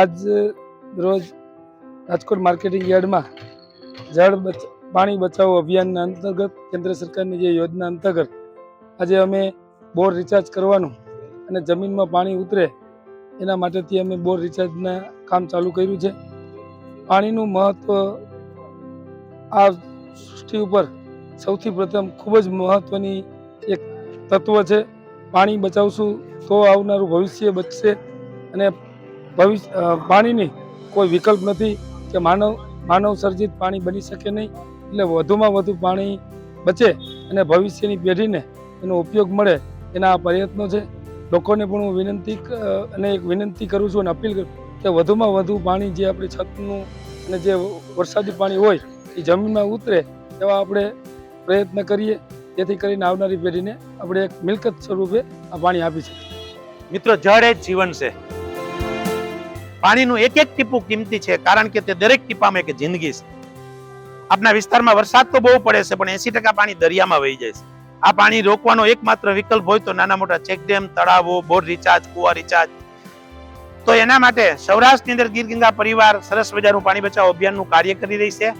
આજ રોજ રાજકોટ માર્કેટિંગ યાર્ડમાં જળ બચ, પાણી બચાવો અભિયાનના અંતર્ગત કેન્દ્ર સરકારની જે યોજના અંતર્ગત આજે અમે બોર રિચાર્જ કરવાનું અને જમીનમાં પાણી ઉતરે એના માટેથી અમે બોર રિચાર્જના કામ ચાલુ કર્યું છે. પાણીનું મહત્ત્વ આ સૃષ્ટિ ઉપર સૌથી પ્રથમ ખૂબ જ મહત્ત્વની એક તત્વ છે. પાણી બચાવશું તો આવનારું ભવિષ્ય બચશે અને ભવિષ્ય પાણીની કોઈ વિકલ્પ નથી કે માનવ માનવ સર્જિત પાણી બની શકે નહીં. એટલે વધુમાં વધુ પાણી બચે અને ભવિષ્યની પેઢીને એનો ઉપયોગ મળે એના આ પ્રયત્નો છે. લોકોને પણ હું વિનંતી અને એક વિનંતી કરું છું અને અપીલ કરું કે વધુમાં વધુ પાણી જે આપણી છતનું અને જે વરસાદી પાણી હોય એ જમીનમાં ઉતરે એવા આપણે પ્રયત્ન કરીએ. જેથી કરીને આવનારી પેઢીને આપણે એક મિલકત સ્વરૂપે આ પાણી આપી શકીએ. મિત્રો, જળ એ જીવન છે. પાણીનું એક એક ટીપું કિંમતી છે, કારણ કે તે દરેક ટીપામાં એક જિંદગી છે. આપના વિસ્તારમાં વરસાદ તો બહુ પડે છે, પણ એસી ટકા પાણી દરિયામાં વહી જાય છે. આ પાણી રોકવાનો એકમાત્ર વિકલ્પ હોય તો નાના મોટા ચેકડેમ તળાવો, બોર રિચાર્જ, કુવા રિચાર્જ. તો એના માટે સૌરાષ્ટ્રની અંદર ગીર ગંગા પરિવાર સરસ મજાનું પાણી બચાવો અભિયાનનું કાર્ય કરી રહી છે.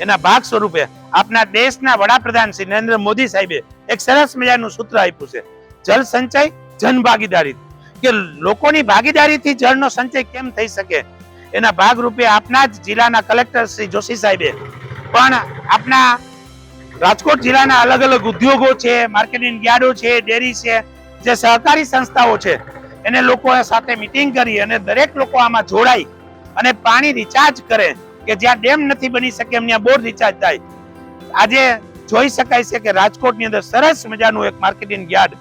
એના ભાગ સ્વરૂપે આપના દેશના વડાપ્રધાન શ્રી નરેન્દ્ર મોદી સાહેબે એક સરસ મજાનું સૂત્ર આપ્યું છે. જલ સંચય, જન ભાગીદારી. કે લોકોની ભાગીદારીથી જળનો સંચય કેમ થઈ શકે? એના ભાગરૂપે આપના જ જિલ્લાના કલેક્ટર શ્રી જોશી સાહેબે પણ આપના રાજકોટ જિલ્લાના અલગ અલગ ઉદ્યોગો છે, માર્કેટિંગ યાર્ડો છે, ડેરી છે, જે સહકારી સંસ્થાઓ છે, એને લોકો સાથે મિટિંગ કરી અને દરેક લોકો આમાં જોડાય અને પાણી રિચાર્જ કરે કે જ્યાં ડેમ નથી બની શકે એમ ત્યાં બોર રિચાર્જ થાય. આજે જોઈ શકાય છે કે રાજકોટની અંદર સરસ મજાનું એક માર્કેટિંગ યાર્ડ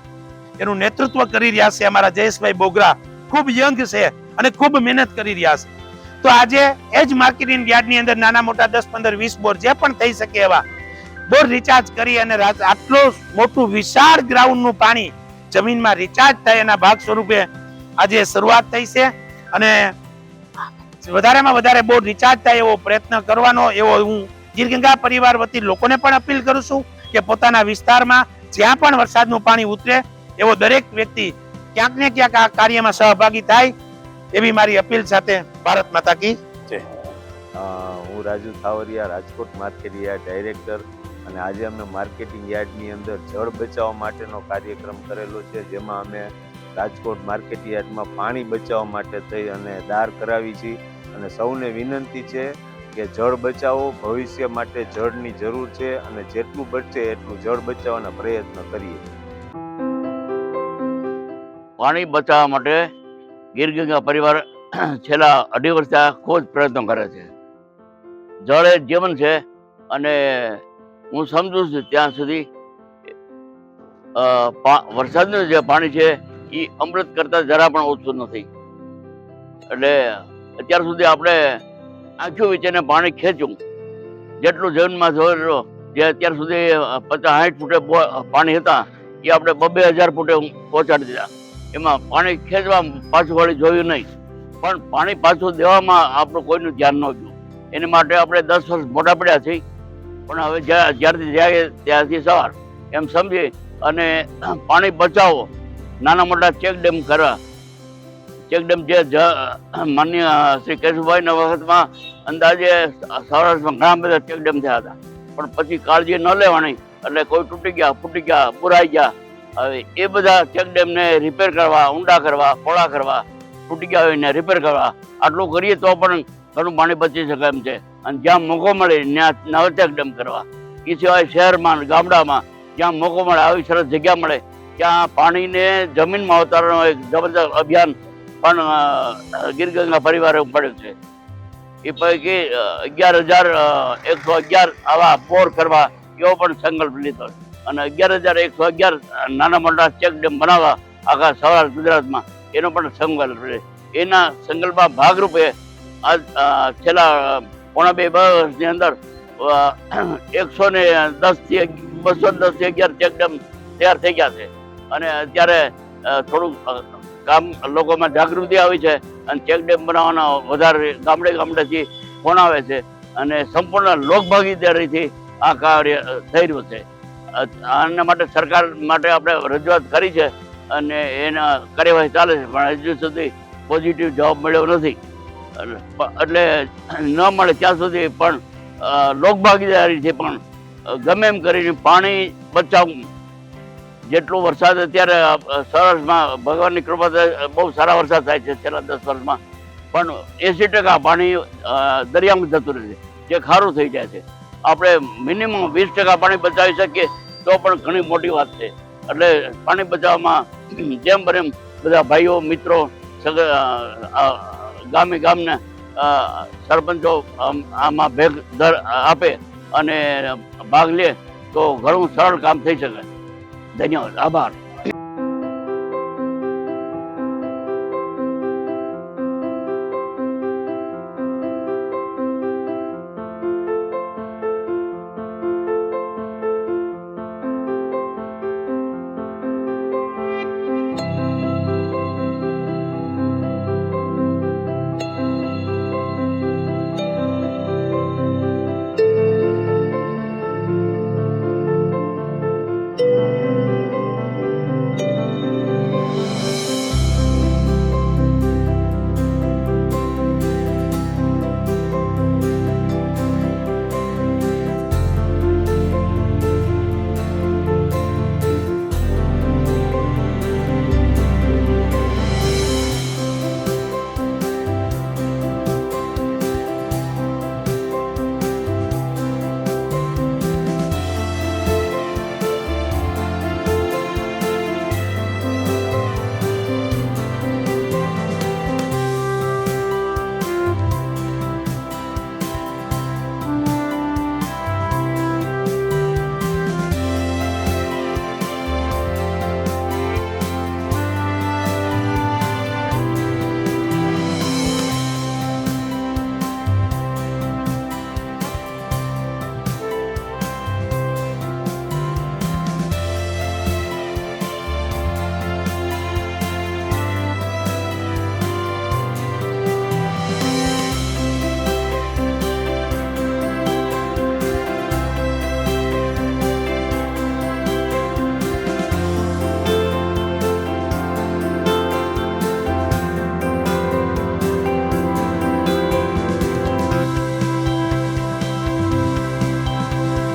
એનું નેતૃત્વ કરી રહ્યા છે અમારા જયેશભાઈ બોગરા. ખૂબ યંગ છે અને ખૂબ મહેનત કરી રહ્યા છે. તો આજે એ જ માર્કેટિંગ યાર્ડની અંદર નાના મોટા દસ પંદર વીસ બોર જે પણ થઈ શકે એવા બોર રિચાર્જ કરી અને આટલો મોટું વિશાળ ગ્રાઉન્ડનું પાણી જમીનમાં રિચાર્જ થાય એના ભાગ સ્વરૂપે આજે શરૂઆત થઈ છે અને વધારેમાં વધારે બોર રિચાર્જ થાય એવો પ્રયત્ન કરવાનો એવો હું ગીરગંગા પરિવાર વતી લોકોને પણ અપીલ કરું છું કે પોતાના વિસ્તારમાં જ્યાં પણ વરસાદનું પાણી ઉતરે એવો દરેક વ્યક્તિ ક્યાંક ને ક્યાંક આ કાર્યમાં સહભાગી થાય એવી મારી અપીલ સાથે ભારત માતા કી અ, હું Raju Thavariya Rajkot market yard director અને આજે અમે માર્કેટિંગ યાર્ડની અંદર જળ બચાવવા માટેનો કાર્યક્રમ કરેલો છે જેમાં અમે રાજકોટ માર્કેટ યાર્ડમાં પાણી બચાવવા માટે થઈ અને દાર કરાવી છે. અને સૌને વિનંતી છે કે જળ બચાવો ભવિષ્ય માટે જળની જરૂર છે અને જેટલું બચે એટલું જળ બચાવવાના પ્રયત્ન કરીએ. પાણી બચાવવા માટે ગીર ગંગા પરિવાર છેલ્લા અઢી વર્ષથી ખૂબ જ પ્રયત્નો કરે છે. જળ એ જીવન છે અને હું સમજુ છું ત્યાં સુધી વરસાદનું જે પાણી છે એ અમૃત કરતા જરા પણ ઓછું નથી. એટલે અત્યાર સુધી આપણે આંખું વિચારીને પાણી ખેંચ્યું જેટલું જમીનમાં જોયેલું જે અત્યાર સુધી પચાસ સાઠ ફૂટે પાણી હતા, એ આપણે બબે હજાર ફૂટે પહોંચાડી દીધા. એમાં પાણી ખેંચવા પાછું વળી જોયું નહીં. પણ પાણી પાછું દેવામાં આપણું કોઈનું ધ્યાન ન ગયું એની માટે આપણે દસ વર્ષ મોટા પડ્યા છીએ. પણ હવે જ્યાં- જ્યારથી જાય ત્યારથી સવાર. એમ સમજી અને પાણી બચાવો. નાના મોટા ચેક ડેમ કરવા. ચેક ડેમ જે માન્ય શ્રી કેશુભાઈના વખતમાં અંદાજે સૌરાષ્ટ્રમાં ઘણા બધા ચેક ડેમ થયા હતા. પણ પછી કાળજી ન લેવાની. એટલે કોઈ તૂટી ગયા, ફૂટી ગયા, પુરાઈ ગયા. હવે એ બધા ચેકડેમને રિપેર કરવા, ઊંડા કરવા પોળા કરવા તૂટી ગયા હોય રિપેર કરવા, આટલું કરીએ તો પણ ઘણું પાણી બચી શકે એમ છે. અને જ્યાં મોકો મળે ત્યાં નવા ચેકડેમ કરવા. એ સિવાય શહેરમાં ગામડામાં જ્યાં મોકો મળે આવી સરસ જગ્યા મળે, ત્યાં પાણીને જમીનમાં ઉતારવાનો એક જબરદસ્ત અભિયાન પણ ગીર ગંગા પરિવારે ઉપાડ્યું છે. એ પૈકી અગિયાર હજાર એકસો અગિયાર આવા બોર કરવા એવો પણ સંકલ્પ લીધો છે. અને અગિયાર હજાર એકસો અગિયાર નાના મોટા ચેક ડેમ બનાવવા આખા સૌરાષ્ટ્ર ગુજરાતમાં. એનો પણ સંકલ્પ છે. એના સંકલ્પમાં ભાગરૂપે આજ છેલ્લા પોણા બે વર્ષની અંદર એકસો ને દસથી બસો દસથી અગિયાર ચેક ડેમ તૈયાર થઈ ગયા છે. અને અત્યારે થોડુંક કામ લોકોમાં જાગૃતિ આવી છે અને ચેક ડેમ બનાવવાના વધારે ગામડે ગામડેથી ફોન આવે છે. અને સંપૂર્ણ લોકભાગીદારીથી આ કાર્ય થઈ રહ્યું છે. આના માટે સરકાર માટે આપણે રજૂઆત કરી છે અને એના કાર્યવાહી ચાલે છે, પણ હજુ સુધી પોઝિટિવ જવાબ મળ્યો નથી. એટલે ન મળે ત્યાં સુધી પણ લોકભાગીદારી છે પણ ગમે એમ કરીને પાણી બચાવ જેટલો વરસાદ અત્યારે સરસમાં ભગવાનની કૃપાથી બહુ સારા વરસાદ થાય છે છેલ્લા દસ વર્ષમાં. પણ એસી ટકા પાણી દરિયામાં જતું રહે છે, જે ખારું થઈ જાય છે. આપણે મિનિમમ વીસ ટકા પાણી બચાવી શકીએ, તો પણ ઘણી મોટી વાત છે. એટલે પાણી બચાવવામાં જેમ બને બધા ભાઈઓ, મિત્રો ગામે ગામને સરપંચો આમ, આમાં ભેગ દર આપે અને ભાગ લે તો ઘણું સરળ કામ થઈ શકે. ધન્યવાદ. આભાર.